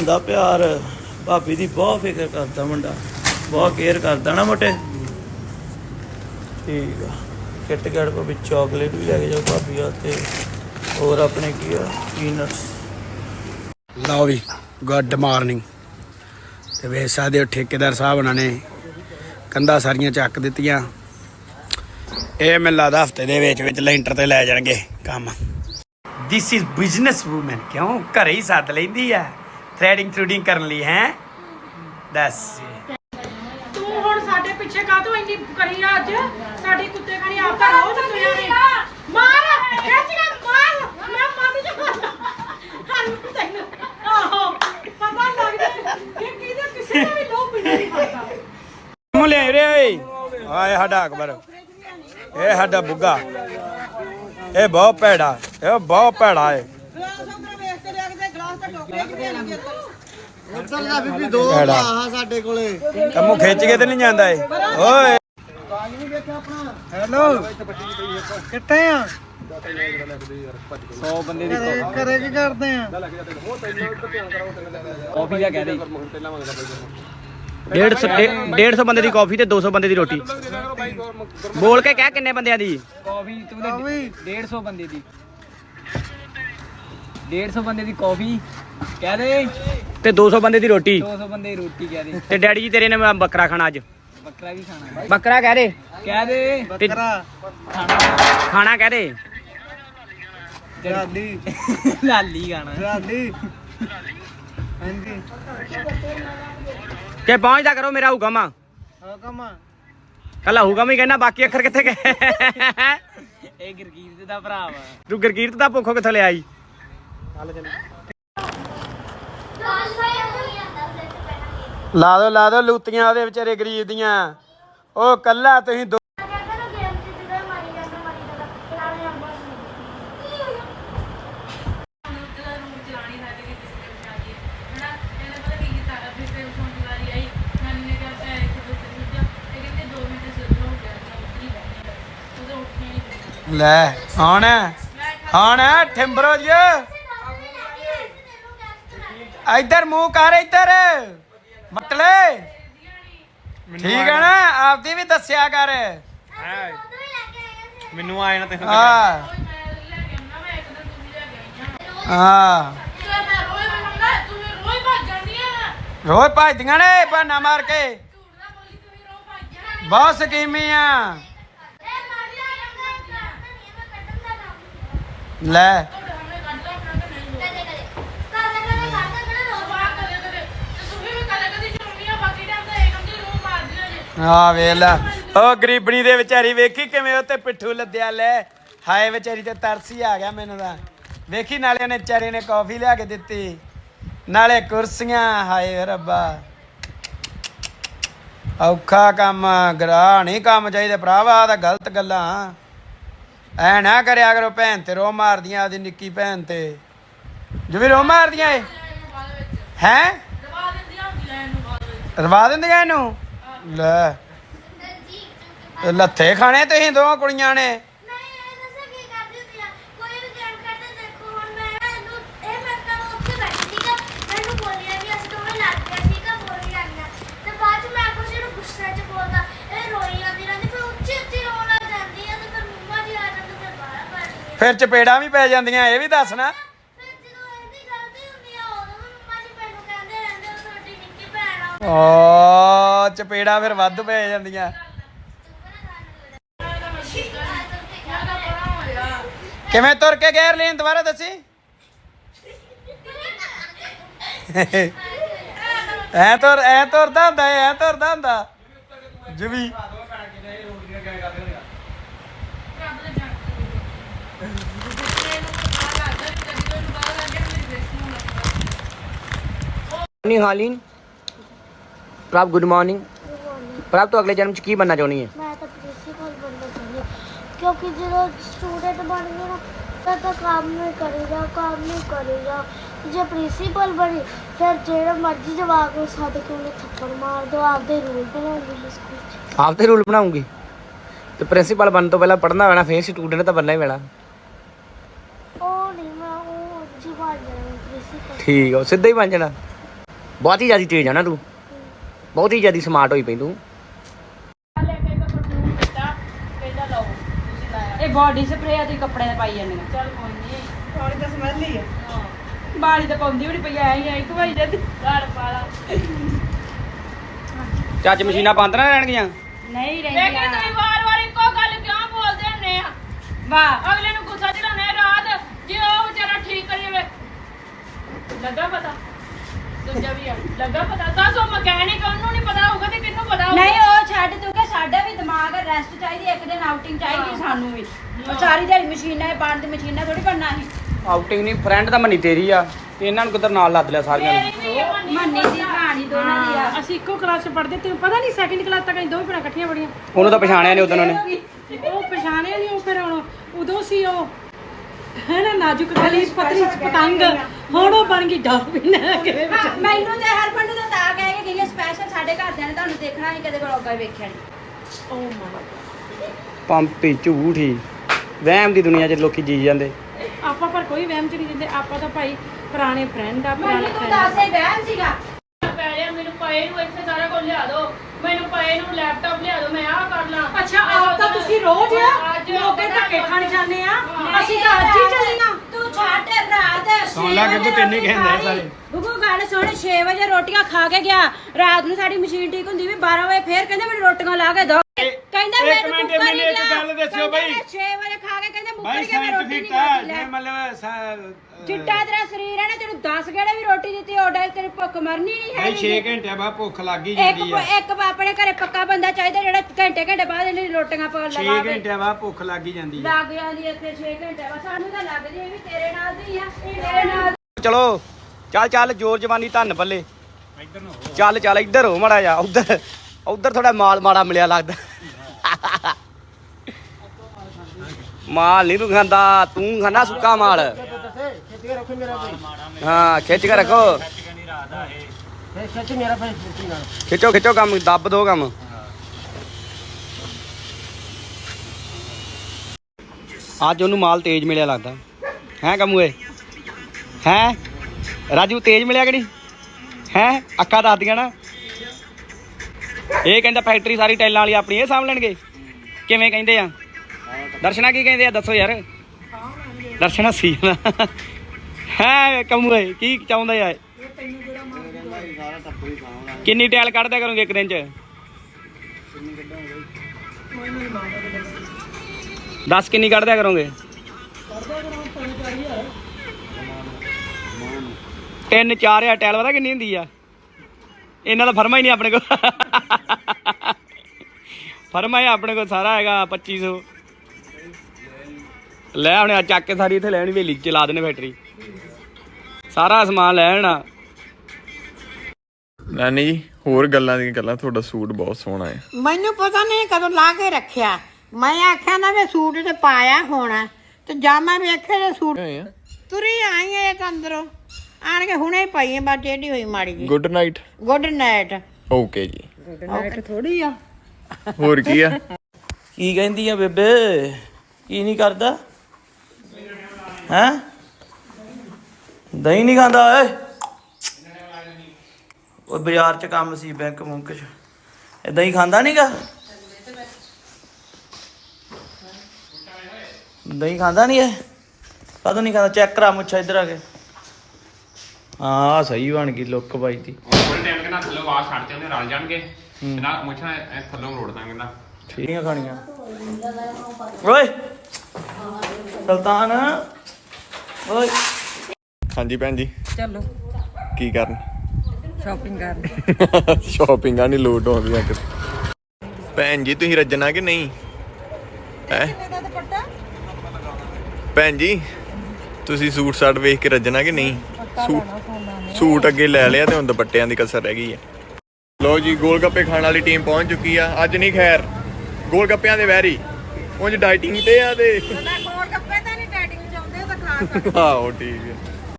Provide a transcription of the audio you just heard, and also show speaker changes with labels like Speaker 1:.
Speaker 1: ਹੁੰਦਾ ਪਿਆਰ ਭਾਬੀ ਦੀ ਬਹੁਤ ਫਿਕਰ ਕਰਦਾ ਮੁੰਡਾ। ਬਹੁਤ ਕੇਅਰ ਕਰਦਾ ਨਾ ਮੋਟੇ। ਠੀਕ ਆ। ਕਿੱਟ ਗੜ ਕੋ ਵਿੱਚ ਚਾਕਲੇਟ ਵੀ ਲੈ ਕੇ ਜਾਓ ਭਾਬੀ ਆ ਤੇ ਹੋਰ ਆਪਣੇ ਕੀ ਆ? ਪੀਨਟਸ
Speaker 2: ਲਓ ਵੀ ਗੁੱਡ ਮਾਰਨਿੰਗ ਤੇ ਵੇਖ ਸਕਦੇ ਹੋ ਠੇਕੇਦਾਰ ਸਾਹਿਬ ਉਹਨਾਂ ਨੇ ਕੰਧਾਂ ਸਾਰੀਆਂ ਚੱਕ ਦਿੱਤੀਆਂ। ਇਹ ਮੈਨੂੰ ਲੱਗਦਾ ਹਫ਼ਤੇ ਦੇ ਵਿੱਚ ਵਿੱਚ ਲੈਂਟਰ ਤੇ ਲੈ ਜਾਣਗੇ ਕੰਮ। ਥਿਸ ਇਜ਼ ਬਿਜ਼ਨਸ ਵੂਮਨ ਕਿਉਂ? ਘਰੇ ਹੀ ਸੱਦ ਲੈਂਦੀ ਆ। ਥ੍ਰੈਡਿੰਗ ਥਰੂਡਿੰਗ ਕਰਨ ਲਈ ਹੈ? ਦੱਸ।
Speaker 3: ਤੂੰ ਹੁਣ ਸਾਡੇ ਪਿੱਛੇ ਕਾਹਤੋਂ ਇੰਨੀ ਕਰੀ ਆ ਅੱਜ? ਸਾਡੀ ਕੁੱਤੇ ਖਾਣੀ ਆਪ ਤਾਂ ਰੋਜ਼ ਤੁਰਿਆ ਨੇ ਮਾਰ! ਖਿੱਚ ਕੇ ਮਾਰ! ਮੈਂ ਮੰਨ ਜਾ। ਹਨ ਤੈਨੂੰ ਆਹੋ ਪਤਾ ਲੱਗਦਾ ਕਿ ਕਿਹਦੇ ਕਿਸੇ ਦਾ ਵੀ ਲੋਭ ਨਹੀਂ ਕਰਦਾ
Speaker 2: ਮੂੰਹ ਲੈ ਰੇ ਓਏ। ਆਏ ਸਾਡਾ ਅਕਬਰ। ਇਹ ਸਾਡਾ ਬੁੱਗਾ। ਇਹ ਬਹੁਤ ਭੈੜਾ। ਇਹ ਬਹੁਤ ਭੈੜਾ ਏ।
Speaker 4: ਉਧਰ ਦਾ ਬੀਬੀ ਦੋ ਆ ਸਾਡੇ ਕੋਲੇ
Speaker 2: ਕੰਮੋਂ ਖਿੱਚ ਕੇ ਤੇ ਨਹੀਂ ਜਾਂਦਾ ਏ ਓਏ।
Speaker 4: ਹੈਲੋ। ਕਿੱਥੇ ਆ? 100 ਬੰਦੇ ਦੀ ਘਰੇ ਕੀ ਕਰਦੇ ਆ?
Speaker 5: ਕਾਫੀ ਦਾ ਕਹਿ ਦੇ 150 150 ਬੰਦੇ ਦੀ ਕਾਫੀ ਤੇ 200 ਬੰਦੇ ਦੀ ਰੋਟੀ। ਬੋਲ ਕੇ ਕਹਿ ਕਿੰਨੇ ਬੰਦਿਆਂ ਦੀ? ਕਾਫੀ ਤੂੰ ਤੇ 150 ਬੰਦੇ ਦੀ। 150 ਬੰਦੇ ਦੀ ਕਾਫੀ। ਕਹਿ ਦੇ?
Speaker 2: ਤੇ 200 ਬੰਦੇ ਦੀ ਰੋਟੀ।
Speaker 5: 200 ਬੰਦੇ ਦੀ ਰੋਟੀ ਕਹਿ ਦੇ?
Speaker 2: ਤੇ ਡੈਡੀ ਜੀ ਤੇਰੇ ਨੇ ਬੱਕਰਾ ਖਾਣਾ ਅੱਜ।
Speaker 5: ਬੱਕਰਾ ਵੀ ਖਾਣਾ।
Speaker 2: ਬੱਕਰਾ ਕਹਿ ਦੇ।
Speaker 5: ਕਹਿ ਦੇ?
Speaker 4: ਬੱਕਰਾ।
Speaker 5: ਖਾਣਾ।
Speaker 2: ਖਾਣਾ ਕਹਿ ਦੇ।
Speaker 4: ਰਾਲੀ
Speaker 5: ਲਾਲੀ। ਖਾਣਾ।
Speaker 4: ਰਾਲੀ ਹਾਂਜੀ।
Speaker 2: ਕਿ ਪਹੁੰਚਦਾ ਕਰੋ ਮੇਰਾ ਹੁਕਮ। ਆ
Speaker 4: ਹੁਕਮ।
Speaker 2: ਕੱਲਾ ਹੁਕਮ ਹੀ ਕਹਿਣਾ ਬਾਕੀ ਅੱਖਰ ਕਿੱਥੇ ਗਏ?
Speaker 5: ਇਹ ਗਰਗੀਤ ਦਾ ਭਰਾ ਵਾ।
Speaker 2: ਤੂੰ ਗੁਰਕੀਰਤ ਦਾ ਭੁੱਖੋ ਕਿੱਥੋਂ ਲਿਆ ਆਈ ਲਾ ਦੋ ਲਾ ਦੋ ਲੂਤੀਆਂ ਉਹਦੇ ਵਿਚਾਰੇ ਗਰੀਬ ਦੀਆਂ। ਉਹ ਕੱਲਾ ਤੁਸੀਂ ਦੋ ਲੈ, ਹੁਣ ਹੁਣ, ਠਿੰਬਰੋ ਜੀ। ਇੱਧਰ ਮੂੰਹ ਕਰ ਇੱਧਰ। ਮਟਲੇ ਠੀਕ ਹੈ ਨਾ? ਆਪਦੀ ਵੀ ਦੱਸਿਆ ਕਰ।
Speaker 4: ਮੈਨੂੰ ਆਏ ਨਾ ਤੈਨੂੰ
Speaker 2: ਹਾਂ। ਹਾਂ। ਰੋਜ਼ ਭੱਜਦੀਆਂ ਨੇ ਬਹਾਨਾ ਮਾਰ ਕੇ। ਬਹੁਤ ਸਕੀਮੀ ਆ। ਲੈ। ਆ ਵੇਖ ਲੈ। ਉਹ ਗਰੀਬਣੀ ਦੇ ਵਿਚਾਰੀ ਵੇਖੀ ਕਿਵੇਂ ਉੱਤੇ ਪਿੱਠੂ ਲੱਦਿਆ ਲੈ। ਹਾਏ ਵਿਚਾਰੀ ਤੇ ਤਰਸ ਹੀ ਆ ਗਿਆ ਮੈਨੂੰ ਤਾਂ। ਵੇਖੀ ਨਾਲੇ ਉਹਨੇ ਵਿਚਾਰੇ ਨੇ ਕਾਫੀ ਲਿਆ ਕੇ ਦਿੱਤੀ। ਨਾਲੇ ਕੁਰਸੀਆਂ ਹਾਏ ਰੱਬਾ। ਔਖਾ ਕੰਮ ਗਰਾ ਨਹੀਂ ਕੰਮ ਚਾਹੀਦਾ ਭਰਾਵਾ ਤਾਂ ਗਲਤ ਗੱਲਾਂ। ਐ ਨਾ ਕਰਿਆ ਕਰੋ ਭੈਣ ਤੇ ਰੋ ਮਾਰਦੀਆਂ ਆਦੀ ਨਿੱਕੀ ਭੈਣ ਤੇ। ਜੋ ਵੀ ਰੋ ਮਾਰਦੀਆਂ ਏ ਹੈ? ਰਵਾ ਦਿੰਦੀਆਂ ਇਹਨੂੰ? ਲੈ। ਇਹ ਲੱਥੇ ਖਾਣੇ ਤੁਸੀਂ ਦੋਵਾਂ ਕੁੜੀਆਂ ਨੇ? ਫਿਰ ਚਪੇੜਾਂ ਵੀ ਪੈ ਜਾਂਦੀਆਂ ਇਹ ਵੀ ਦੱਸ ਓ ਚਪੇੜਾ ਫਿਰ ਵੱਧ ਪੈ ਜਾਂਦੀਆਂ। ਕਿਵੇਂ ਤੁਰ ਕੇ ਗੈਰ ਲੈਣ ਦੁਬਾਰਾ ਦੱਸੀ? ਐ ਤੁਰ, ਐ ਤੁਰਦਾ ਹੁੰਦਾ, ਐ ਤੁਰਦਾ ਹੁੰਦਾ। ਜਵੀ
Speaker 5: ਨਹੀਂ ਹਾਲੀਨ ਪ੍ਰਭ ਗੁੱਡ ਮਾਰਨਿੰਗ ਪ੍ਰਭ ਤੋਂ ਅਗਲੇ ਜਨਮ ਚ ਕੀ ਬਣਨਾ ਚਾਹੁੰਦੀ ਹੈ?
Speaker 6: ਮੈਂ ਤਾਂ ਪ੍ਰਿੰਸੀਪਲ ਬਣਨਾ ਚਾਹੁੰਦੀ ਕਿਉਂਕਿ ਜਦੋਂ ਸਟੂਡੈਂਟ ਬਣ ਗਏ ਨਾ ਤਾਂ ਤਾਂ ਕੰਮ ਨਹੀਂ ਕਰੇਗਾ ਕੰਮ ਨਹੀਂ ਕਰੇਗਾ। ਜੇ ਪ੍ਰਿੰਸੀਪਲ ਬਣੀ ਫਿਰ ਜਿਹੜਾ ਮਰਜ਼ੀ ਜਵਾਕ ਨੂੰ ਸੱਦ ਕੇ ਉਹਨੇ ਥੱਪੜ ਮਾਰ ਦੋ ਆਪਦੇ ਰੂਲ ਬਣਾਉਂਦੀ ਸਕੂਲ 'ਚ।
Speaker 5: ਆਪ ਰੂਲ ਬਣਾਉਂਗੀ? ਤੇ ਪ੍ਰਿੰਸੀਪਲ ਬਣਨ ਤੋਂ ਪਹਿਲਾਂ ਪੜ੍ਹਨਾ ਪੈਣਾ ਫੇਰ ਸਟੂਡੈਂਟ ਤਾਂ ਬਣਨਾ ਹੀ
Speaker 6: ਪੈਣਾ। ਠੀਕ ਆ ਸਿੱਧਾ ਹੀ ਬਣ ਜਾਣਾ।
Speaker 5: ਬਹੁਤ ਹੀ ਜ਼ਿਆਦਾ ਤੇਜ਼ ਆ ਤੂੰ। ਬਹੁਤ ਹੀ ਜ਼ਿਆਦਾ ਸਮਾਰਟ ਹੋਈ ਪਈ ਤੂੰ।
Speaker 3: ਇਹ ਬਾਡੀ ਸਪਰੇ ਆ ਤੇ ਕੱਪੜੇ ਤੇ ਪਾਈ ਜਾਂਦੇ ਚੱਲ ਕੋਈ ਨਹੀਂ
Speaker 4: ਪਾਣੀ ਦਾ ਸਮੈਲ ਹੀ ਆ।
Speaker 3: ਬਾੜੀ ਤਾਂ ਪਾਉਂਦੀ ਵੀ ਨੀ ਪਈ ਐ ਹੀ ਐ ਘਵਾਈ ਜਾਂਦੀ। ਘਰ ਪਾਲਾ
Speaker 5: ਚੱਜ ਮਸ਼ੀਨਾਂ ਬੰਦ ਨਾ ਰਹਿਣਗੀਆਂ।
Speaker 3: ਨਹੀਂ ਰਹਿੰਦੀ ਲੇਕਿਨ ਤੁਸੀਂ ਵਾਰ-ਵਾਰ ਇੱਕੋ ਗੱਲ ਕਿਉਂ ਬੋਲਦੇ ਹੁੰਨੇ ਆ? ਵਾਹ। ਅਗਲੇ ਨੂੰ ਗੁੱਸਾ ਚੜਾਉਣਾ ਹੈ ਰਾਤ ਜੇ ਉਹ ਵਿਚਾਰਾ ਠੀਕ ਕਰੀ ਜਾਵੇ ਲੱਗਾ ਪਤਾ? ਦੂਜਾ ਵੀ ਆ। ਲੱਗਾ ਪਤਾ? ਦੱਸ ਮਕੈਨਿਕ ਉਹਨੂੰ ਨਹੀਂ ਪਤਾ ਹੋਊਗਾ ਤੇ ਕਿਹਨੂੰ ਪਤਾ ਹੋਊਗਾ?
Speaker 7: ਨਹੀਂ ਉਹ ਛੱਡ ਤੂੰ ਕਿ ਸਾਡਾ ਵੀ ਦਿਮਾਗ ਰੈਸਟ ਚਾਹੀਦੀ ਇੱਕ ਦਿਨ ਆਊਟਿੰਗ ਚਾਹੀਦੀ ਸਾਨੂੰ ਵੀ। ਉਹ ਸਾਰੀ ਦਿਹਾੜੀ ਮਸ਼ੀਨਾਂ ਹੀ ਪਾਣ ਦੀ ਮਸ਼ੀਨਾਂ ਥੋੜੀ ਕਰਨਾ ਸੀ।
Speaker 5: ਆਊਟਿੰਗ ਨਹੀਂ ਫਰੈਂਡ ਤਾਂ ਮੰਨੀ ਤੇਰੀ ਆ। ਤੇ ਇਹਨਾਂ ਨੂੰ ਕਿੱਧਰ ਨਾਲ ਲੱਦ ਲਿਆ ਸਾਰਿਆਂ ਨੂੰ?
Speaker 7: ਮੰਨੀ ਦੀ ਕਹਾਣੀ ਦੋਨਾਂ ਦੀ ਆ।
Speaker 3: ਅਸੀਂ ਇੱਕੋ ਕਲਾਸ ਚ ਪੜ੍ਹਦੇ ਤੈਨੂੰ ਪਤਾ ਨਹੀਂ ਸੈਕਿੰਡ ਕਲਾਸ ਤੱਕ ਅਸੀਂ ਦੋਵੇਂ ਭੈਣਾਂ ਇਕੱਠੀਆਂ ਪੜੀਆਂ
Speaker 5: ਉਹਨੂੰ ਤਾਂ ਪਛਾਣਿਆ ਨਹੀਂ ਉਦੋਂ ਉਹਨੇ।
Speaker 3: ਉਹ ਪਛਾਣਿਆ ਨਹੀਂ ਉਹ ਫਿਰ ਹੁਣ ਉਦੋਂ ਸੀ ਉਹ ਹੈ ਨਾ ਨਾਜ਼ੁਕ ਗਲੀ ਪਤਲੀ ਪਤੰਗ। ਹੁਣ ਉਹ ਬਣ ਗਈ ਡਾਲਫਿਨ ਕਿਵੇਂ
Speaker 7: ਹਾਂ, ਮੈਨੂੰ ਤੇ ਹਰਮਨ ਨੂੰ ਤਾਂ ਤਾਂ ਕਹਿ ਕੇ ਗਈ ਸਪੈਸ਼ਲ ਸਾਡੇ ਘਰਦਿਆਂ ਨੇ ਤੁਹਾਨੂੰ ਦੇਖਣਾ ਸੀ ਕਦੇ ਵਲੋਗਾ ਵੇਖਿਆ ਨਹੀਂ
Speaker 5: ਪੰਪੀ ਝੂਠੀ ਵਹਿਮ ਦੀ ਦੁਨੀਆ 'ਚ ਲੋਕੀ ਜੀ ਜਾਂਦੇ।
Speaker 3: ਆਪਾਂ ਪਰ ਕੋਈ ਵਹਿਮ ਚ ਨਹੀਂ ਦਿੰਦੇ ਆਪਾਂ ਤਾਂ ਭਾਈ ਪੁਰਾਣੇ ਫਰੈਂਡ ਆ ਪੁਰਾਣੇ
Speaker 7: ਮੈਨੂੰ ਤੂੰ
Speaker 3: friend।
Speaker 7: ਦੱਸ ਵਹਿਮ ਸੀਗਾ?
Speaker 8: ਪੈ ਲਿਆ ਮੈਨੂੰ ਪਏ ਨੂੰ ਇੱਥੇ ਸਾਰਾ ਕੁਝ ਲਿਆ ਦਿਓ। ਮੈਨੂੰ ਪਏ ਨੂੰ ਲੈਪਟਾਪ ਲਿਆ ਦਿਓ ਮੈਂ ਆਹ ਕਰ ਲਾਂ।
Speaker 3: ਅੱਛਾ ਆਪ ਤਾਂ ਤੁਸੀਂ ਰੋਜ਼
Speaker 8: ਅੱਜ
Speaker 3: ਲੋਕੇ ਧੱਕੇ ਖਾਣ ਜਾਂਦੇ ਆ। ਅਸੀਂ ਤਾਂ ਅੱਜ ਹੀ ਚੱਲੀਆਂ
Speaker 7: ਛੱਡ ਰਾਤ
Speaker 2: ਸੁਣ ਤੈਨੂੰ ਹੀ ਕਹਿੰਦੇ ਸਾਰੇ।
Speaker 7: ਗੁੱਗੂ ਗੱਲ ਸੁਣ 6 ਵਜੇ ਰੋਟੀਆਂ ਖਾ ਕੇ ਗਿਆ। ਰਾਤ ਨੂੰ ਸਾਡੀ ਮਸ਼ੀਨ ਠੀਕ ਹੁੰਦੀ ਵੀ 12 ਵਜੇ ਫੇਰ ਕਹਿੰਦੇ ਮੈਨੂੰ ਰੋਟੀਆਂ ਲਾ ਕੇ ਦੋ। ਕਹਿੰਦਾ
Speaker 2: ਇੱਕ
Speaker 7: ਮੈਨੂੰ
Speaker 2: ਮਿੰਟ, ਮੈਨੂੰ
Speaker 7: ਹੀ
Speaker 2: ਇੱਕ। ਗੱਲ ਦੱਸਿਓ
Speaker 7: ਕਹਿੰਦਾ
Speaker 2: ਬਈ।
Speaker 7: ਮੈਂ 6 ਵਜੇ ਖਾ ਕੇ ਕਹਿੰਦੇ ਮੁੱਕਰ ਗਿਆ ਮੈਂ ਰੋਟੀ
Speaker 2: ਸਾਇੰਟਿਫਿਕ
Speaker 7: ਨਹੀਂ ਖਾਦੀ
Speaker 2: ਜੇ
Speaker 7: ਲੈ
Speaker 2: ਮਤਲਬ ਸਾ-
Speaker 7: ਚਿੱਟਾ ਤੇਰਾ ਸਰੀਰ ਹੈ ਨਾ ਤੈਨੂੰ 10 ਗੇੜੇ ਵੀ ਰੋਟੀ ਦਿੱਤੀ ਓਡਾ ਤੇਰੀ ਭੁੱਖ ਮਰਨੀ ਨਹੀਂ
Speaker 2: ਬਾਈ
Speaker 7: ਹੈ
Speaker 2: 6 ਘੰਟੇ ਬਾਅਦ ਭੁੱਖ ਲੱਗ ਹੀ
Speaker 7: ਇੱਕ
Speaker 2: ਜਾਂਦੀ ਆ।
Speaker 7: ਇੱਕ ਆਪਣੇ ਘਰੇ ਪੱਕਾ ਬੰਦਾ ਚਾਹੀਦਾ ਜਿਹੜਾ ਘੰਟੇ ਘੰਟੇ ਬਾਅਦ ਇਹਨੇ ਰੋਟੀਆਂ ਪਾ
Speaker 2: 6
Speaker 7: ਲਗਾਵੇ
Speaker 2: ਘੰਟੇ ਬਾਅਦ ਭੁੱਖ ਲੱਗ ਹੀ ਜਾਂਦੀ ਆ।
Speaker 7: ਲੱਗ ਜਾਂਦੀ ਇੱਥੇ 6 ਘੰਟੇ ਬਾਅਦ। ਸਾਨੂੰ ਤਾਂ ਲੱਗਦੀ ਇਹ ਵੀ ਤੇਰੇ ਨਾਲ ਦੀ ਆ ਇਹ ਤੇਰੇ ਨਾਲ
Speaker 5: ਚਲੋ ਚੱਲ ਚੱਲ ਜੋਰ ਜਵਾਨੀ ਧੰਨ ਬੱਲੇ। ਚੱਲ ਚੱਲ ਇੱਧਰ ਹੋ ਮੜਾ ਜਾ ਉਧਰ ਉਧਰ ਥੋੜਾ ਮਾਲ ਮਾੜਾ ਮਿਲਿਆ ਲੱਗਦਾ। ਮਾਲ ਨਹੀਂ ਤੂੰ ਖਾਂਦਾ ਤੂੰ ਖਾਂਦਾ ਸੁੱਕਾ ਮਾਲ। ਹਾਂ, ਖਿੱਚ ਕੇ ਰੱਖੋ। ਖਿੱਚੋ ਖਿੱਚੋ ਕੰਮ, ਦੱਬ ਦੋ ਕੰਮ। ਅੱਜ ਉਹਨੂੰ ਮਾਲ ਤੇਜ਼ ਮਿਲਿਆ ਲੱਗਦਾ। ਹੈ ਕਮੂਏ ਹੈ? ਰਾਜੂ, ਤੇਜ਼ ਮਿਲਿਆ ਕਿ ਨਹੀਂ? ਹੈ? ਅੱਖਾਂ ਦੱਸਦੀਆਂ ਨਾ। ਇਹ ਕਹਿੰਦਾ ਫੈਕਟਰੀ ਸਾਰੀ ਟਾਈਲਾਂ ਵਾਲੀ ਆਪਣੀ ਇਹ ਸਾਂਭ ਲੈਣਗੇ। ਕਿਵੇਂ ਕਹਿੰਦੇ ਆ? ਦਰਸ਼ਨਾ ਕੀ ਕਹਿੰਦੇ ਆ? ਦੱਸੋ ਯਾਰ। ਦਰਸ਼ਨਾ ਸੀ ਨਾ। ਹੈ ਕਮੂਏ ਕੀ ਚਾਹੁੰਦਾ ਯਾਰ? ਕਿੰਨੀ ਟਾਈਲ ਕੱਢਦਿਆ ਕਰੋਗੇ ਇੱਕ ਦਿਨ ਚ? ਦੱਸ ਕਿੰਨੀ ਕੱਢਦਿਆ ਕਰੋਗੇ? ਤਿੰਨ ਚਾਰ ਹਜ਼ਾਰ ਟਾਇਲ ਪਤਾ ਕਿੰਨੀ ਹੁੰਦੀ ਆ? ਇਹਨਾਂ ਦਾ ਫਰਮਾ ਹੀ ਨਹੀਂ ਆਪਣੇ ਕੋਲ। ਫਰਮਾ ਆਪਣੇ ਕੋਲ ਸਾਰਾ ਹੈਗਾ 2500 ਲੈ ਆਉਣੇ ਆ ਚੱਕ ਕੇ ਸਾਰੀ ਇੱਥੇ ਲੈਣੀ ਵੇਲੀ ਚ ਲਾ ਦੇਣੇ ਫੈਕਟਰੀ ਸਾਰਾ ਸਮਾਨ ਲੈ ਆਉਣਾ।
Speaker 9: ਨਾਨੀ ਜੀ ਹੋਰ ਗੱਲਾਂ ਦੀਆਂ ਗੱਲਾਂ ਤੁਹਾਡਾ ਸੂਟ ਬਹੁਤ ਸੋਹਣਾ ਹੈ।
Speaker 10: ਮੈਨੂੰ ਪਤਾ ਨਹੀਂ ਕਦੋਂ ਲਾ ਕੇ ਰੱਖਿਆ। ਮੈਂ ਆਖਿਆ ਨਾ ਵੀ ਸੂਟ ਤੇ ਪਾਇਆ ਹੋਣਾ। ਤੇ ਜਾਂ ਮੈਂ ਵੇਖਿਆ ਜੇ ਸੂਟ ਤੁਰੀ ਆਈ ਐ ਤਾਂ ਅੰਦਰੋਂ। ਆਣ ਕੇ ਹੁਣੇ ਪਈ ਐ ਟੇਢੀ ਹੋਈ ਮਾੜੀ ਜੀ
Speaker 9: good night
Speaker 10: good night
Speaker 9: okay ਜੀ।
Speaker 10: ਨਾਈਟ ਥੋੜੀ ਆ।
Speaker 9: ਹੋਰ ਕੀ ਆ?
Speaker 1: ਕੀ ਕਹਿੰਦੀ ਆ ਬੇਬੇ? ਕੀ ਨਹੀਂ ਕਰਦਾ? ਹੈ? ਦਹੀਂ ਨਹੀਂ ਖਾਂਦਾ ਓਏ। ਉਹ ਬਾਜ਼ਾਰ ਚ ਕੰਮ ਸੀ ਬੈਂਕ ਮੁੰਕ ਚ। ਇਹ ਦਹੀਂ ਖਾਂਦਾ ਨਹੀਂਗਾ? ਦਹੀਂ ਖਾਂਦਾ ਨਹੀਂ ਇਹ? ਕਦੋਂ ਨਹੀਂ ਖਾਂਦਾ? ਚੈੱਕ ਕਰਾ ਮੁੱਛਾ ਇੱਧਰ ਆ ਕੇ। ਹਾਂ ਸਹੀ ਬਣ ਗਈ ਲੁੱਕ ਬਾਈ ਦੀ।
Speaker 11: ਟਾਈਮ ਕਹਿੰਦਾ ਥੱਲੋਂ ਵਾਲ ਛੱਡ ਤੇ ਉਹਨੇ ਰਲ ਜਾਣਗੇ। ਕਹਿੰਦਾ ਮੁੱਛਾਂ ਐ ਥੱਲੋਂ ਰੋੜ ਦਾਂ ਕਹਿੰਦਾ
Speaker 1: ਠੀਕੀਆਂ ਖਾਣੀਆਂ। ਓਏ! ਸੁਲਤਾਨ। ਓਏ!
Speaker 9: ਹਾਂਜੀ ਭੈਣ ਜੀ।
Speaker 10: ਚਲੋ।
Speaker 9: ਕੀ ਕਰਨ?
Speaker 10: ਸ਼ਾਪਿੰਗ ਕਰਨ।
Speaker 9: ਸ਼ਾਪਿੰਗਾਂ ਨਹੀਂ ਲੋਡ ਆਉਂਦੀਆਂ ਕਿ ਭੈਣ ਜੀ ਤੁਸੀਂ ਰੱਜਣਾ ਕਿ ਨਹੀਂ? ਹੈ? ਭੈਣ ਜੀ ਤੁਸੀਂ ਸੂਟ ਸਾਟ ਵੇਖ ਕੇ ਰੱਜਣਾ ਕਿ ਨਹੀਂ? ਸੂਟ ਸੂਟ ਅੱਗੇ ਲੈ ਲਿਆ ਤੇ ਹੁਣ ਦੁਪੱਟਿਆਂ ਦੀ ਕਸਰ ਰਹਿ ਗਈ ਹੈ। ਲੋ ਜੀ ਗੋਲ ਗੱਪੇ ਖਾਣ ਵਾਲੀ ਟੀਮ ਪਹੁੰਚ ਚੁੱਕੀ ਆ। ਅੱਜ ਨਹੀਂ ਖੈਰ। ਗੋਲ ਗੱਪਿਆਂ ਦੇ ਵੈਰੀ। ਉਂਝ ਡਾਈਟਿੰਗ ਤੇ ਆ ਤੇ।
Speaker 10: ਕੋਲ ਕੱਪੇ ਤਾਂ ਨਹੀਂ ਡੈਡਿੰਗ ਚਾਹੁੰਦੇ ਤਾਂ ਖਾ
Speaker 9: ਆਹੋ ਠੀਕ ਹੈ